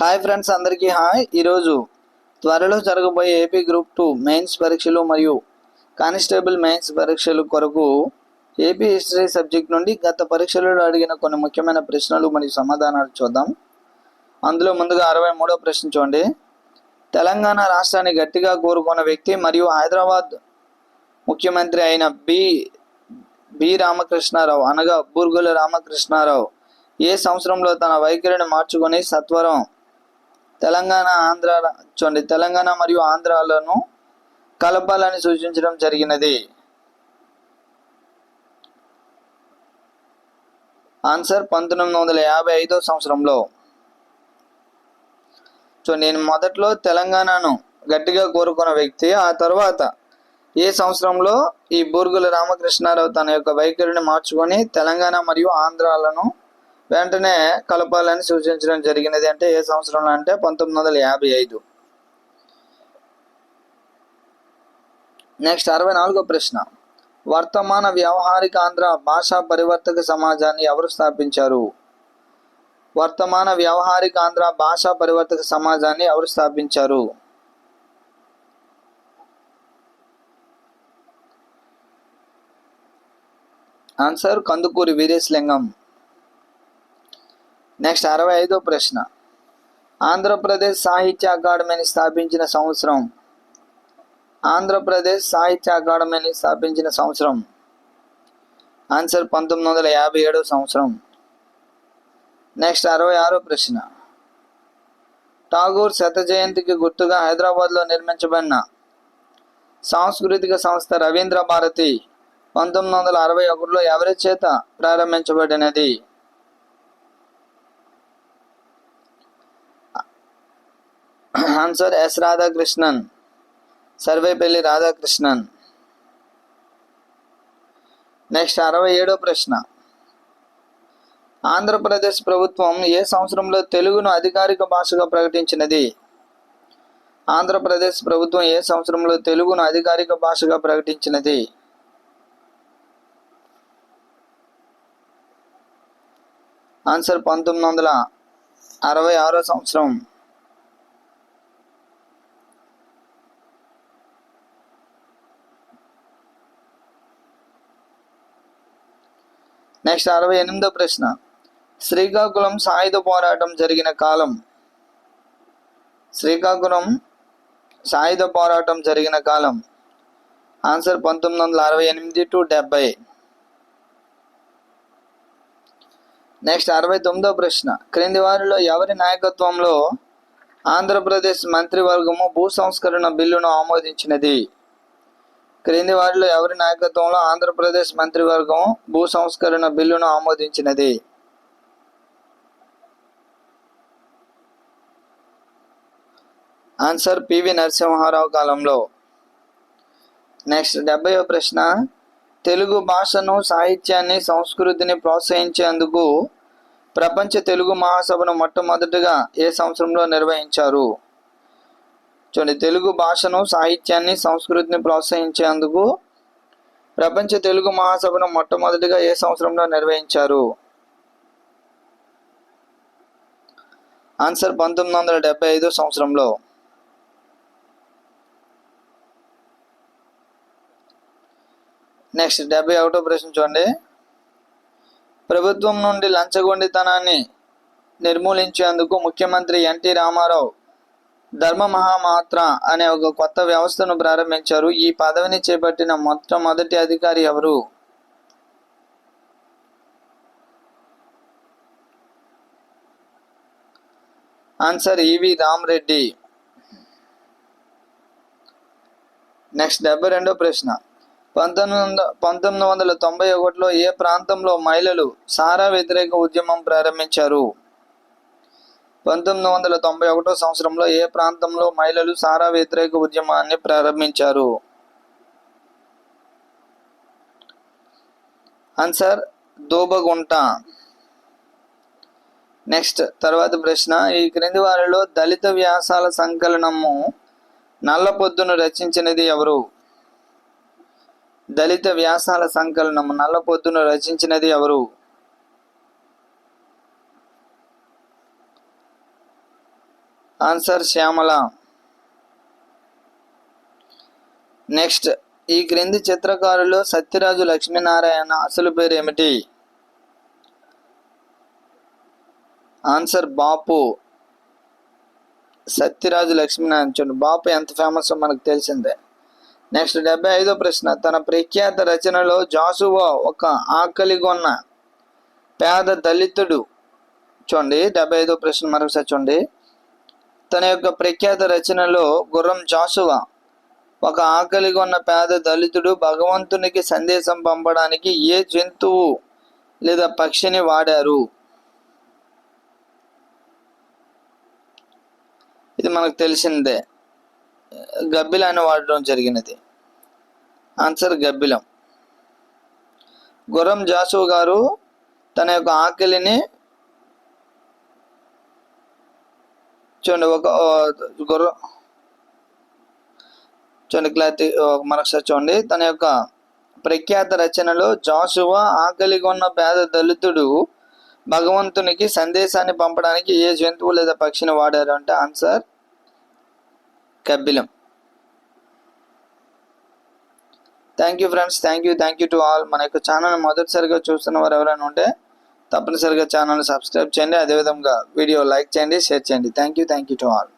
Hi friends అందరికీ hi ఈరోజు త్వరలో జరగబోయే ఏపీ గ్రూప్ టూ మెయిన్స్ పరీక్షలు మరియు కానిస్టేబుల్ మెయిన్స్ పరీక్షలు కొరకు ఏపీ హిస్టరీ సబ్జెక్ట్ నుండి గత పరీక్షలలో అడిగిన కొన్ని ముఖ్యమైన ప్రశ్నలు మరియు సమాధానాలు చూద్దాం. అందులో ముందుగా అరవై మూడో ప్రశ్న చూడండి. తెలంగాణ రాష్ట్రాన్ని గట్టిగా కోరుకున్న వ్యక్తి మరియు హైదరాబాద్ ముఖ్యమంత్రి అయిన బి బి రామకృష్ణారావు అనగా బూర్గుల రామకృష్ణారావు ఏ సంవత్సరంలో తన వైఖరిని మార్చుకొని సత్వరం తెలంగాణ ఆంధ్ర చూడండి తెలంగాణ మరియు ఆంధ్రాలను కలపాలని సూచించడం జరిగినది. ఆన్సర్ పంతొమ్మిది వందల యాభై ఐదో సంవత్సరంలో. సో నేను మొదట్లో తెలంగాణను గట్టిగా కోరుకున్న వ్యక్తి. ఆ తర్వాత ఏ సంవత్సరంలో ఈ బూర్గుల రామకృష్ణారావు తన యొక్క వైఖరిని మార్చుకొని తెలంగాణ మరియు ఆంధ్రాలను వెంటనే కలపాలని సూచించడం జరిగినది అంటే ఏ సంవత్సరంలో అంటే పంతొమ్మిది వందల యాభై ఐదు. నెక్స్ట్ అరవై నాలుగో ప్రశ్న. వర్తమాన వ్యవహారిక ఆంధ్ర భాషా పరివర్తక సమాజాన్ని ఎవరు స్థాపించారు? వర్తమాన వ్యవహారిక ఆంధ్ర భాషా పరివర్తక సమాజాన్ని ఎవరు స్థాపించారు? ఆన్సర్ కందుకూరి వీరేశలింగం. నెక్స్ట్ అరవై ఐదో ప్రశ్న. ఆంధ్రప్రదేశ్ సాహిత్య అకాడమీని స్థాపించిన సంవత్సరం. ఆంధ్రప్రదేశ్ సాహిత్య అకాడమీని స్థాపించిన సంవత్సరం. ఆన్సర్ పంతొమ్మిది వందల యాభై ఏడో సంవత్సరం. నెక్స్ట్ అరవై ఆరో ప్రశ్న. ఠాగూర్ శత జయంతికి గుర్తుగా హైదరాబాద్లో నిర్మించబడిన సాంస్కృతిక సంస్థ రవీంద్ర భారతి పంతొమ్మిది వందల అరవై ఒకటిలో ఎవరి చేత ప్రారంభించబడినది? Answer S Radhakrishnan. Sarvepalli Radhakrishnan. Next అరవై ఏడో ప్రశ్న. ఆంధ్రప్రదేశ్ ప్రభుత్వం ఏ సంవత్సరంలో తెలుగును అధికారిక భాషగా ప్రకటించినది? ఆంధ్రప్రదేశ్ ప్రభుత్వం ఏ సంవత్సరంలో తెలుగును అధికారిక భాషగా ప్రకటించినది? ఆన్సర్ పంతొమ్మిది వందల అరవై ఆరో సంవత్సరం. నెక్స్ట్ అరవై ఎనిమిదో ప్రశ్న. శ్రీకాకుళం సాయుధ పోరాటం జరిగిన కాలం. శ్రీకాకుళం సాయుధ పోరాటం జరిగిన కాలం. ఆన్సర్ పంతొమ్మిది వందల అరవై ఎనిమిది టు డెబ్బై. నెక్స్ట్ అరవై తొమ్మిదో ప్రశ్న. క్రింది వారిలో ఎవరి నాయకత్వంలో ఆంధ్రప్రదేశ్ మంత్రివర్గము భూ సంస్కరణ బిల్లును ఆమోదించినది? క్రింది వారిలో ఎవరి నాయకత్వంలో ఆంధ్రప్రదేశ్ మంత్రివర్గం భూ సంస్కరణ బిల్లును ఆమోదించినది? ఆన్సర్ పివి నరసింహారావు కాలంలో. నెక్స్ట్ డెబ్బై ప్రశ్న. తెలుగు భాషను సాహిత్యాన్ని సంస్కృతిని ప్రోత్సహించేందుకు ప్రపంచ తెలుగు మహాసభను మొట్టమొదటిగా ఏ సంవత్సరంలో నిర్వహించారు? చూడండి తెలుగు భాషను సాహిత్యాన్ని సంస్కృతిని ప్రోత్సహించేందుకు ప్రపంచ తెలుగు మహాసభను మొట్టమొదటిగా ఏ సంవత్సరంలో నిర్వహించారు? ఆన్సర్ పంతొమ్మిది వందల డెబ్బై ఐదో సంవత్సరంలో. నెక్స్ట్ డెబ్బై ఒకటో ప్రశ్న చూడండి. ప్రభుత్వం నుండి లంచగొండితనాన్ని నిర్మూలించేందుకు ముఖ్యమంత్రి ఎన్టీ రామారావు ధర్మ మహామాత్ర అనే ఒక కొత్త వ్యవస్థను ప్రారంభించారు. ఈ పదవిని చేపట్టిన మొట్టమొదటి అధికారి ఎవరు? ఆన్సర్ ఈవి రామరెడ్డి. నెక్స్ట్ డెబ్బై రెండో ప్రశ్న. పంతొమ్మిది వందల పంతొమ్మిది వందల తొంభై ఒకటిలో ఏ ప్రాంతంలో మహిళలు సారా వ్యతిరేక ఉద్యమం ప్రారంభించారు? పంతొమ్మిది వందల తొంభై ఒకటో సంవత్సరంలో ఏ ప్రాంతంలో మహిళలు సారా వ్యతిరేక ఉద్యమాన్ని ప్రారంభించారు? ఆన్సర్ దోబగుంట. నెక్స్ట్ తర్వాత ప్రశ్న ఈ క్రింది వారిలో దళిత వ్యాసాల సంకలనము నల్లపొద్దును రచించినది ఎవరు? దళిత వ్యాసాల సంకలనము నల్లపొద్దును రచించినది ఎవరు? ఆన్సర్ శ్యామల. నెక్స్ట్ ఈ క్రింది చిత్రకారులు సత్యరాజు లక్ష్మీనారాయణ అసలు పేరు ఏమిటి ఆన్సర్ బాపు. సత్యరాజు లక్ష్మీనారాయణ చూడండి. బాపు ఎంత ఫేమస్ మనకు తెలిసిందే. నెక్స్ట్ డెబ్బై ఐదో ప్రశ్న. తన ప్రఖ్యాత రచనలో జాసువా ఒక ఆకలిగొన్న పేద దళితుడు. చూడండి డెబ్బై ఐదో ప్రశ్న మరొకసారి చూడండి. తన యొక్క ప్రఖ్యాత రచనలో గుర్రం జాసువా ఒక ఆకలిగా ఉన్న పేద దళితుడు భగవంతునికి సందేశం పంపడానికి ఏ జంతువు లేదా పక్షిని వాడారు? ఇది మనకు తెలిసిందే. గబ్బిలాన్ని వాడడం జరిగినది. ఆన్సర్ గబ్బిలం. గుర్రం జాసు గారు తన యొక్క ఆకలిని చూడండి ఒక గుర్ర గుర్రం. చూడండి క్లారిటీ మరొకసారి చూడండి. తన యొక్క ప్రఖ్యాత రచనలో జాషువా ఆకలిగా ఉన్న పేద దళితుడు భగవంతునికి సందేశాన్ని పంపడానికి ఏ జంతువు లేదా పక్షిని వాడారు అంటే answer కబ్బిలం. Thank you friends thank you thank you to all మన యొక్క ఛానల్ మొదటిసారిగా చూస్తున్న వారు ఎవరైనా ఉంటే తప్పనిసరిగా ఛానల్ని సబ్స్క్రైబ్ చేయండి. అదేవిధంగా వీడియో లైక్ చేయండి షేర్ చేయండి. Thank you thank you to all.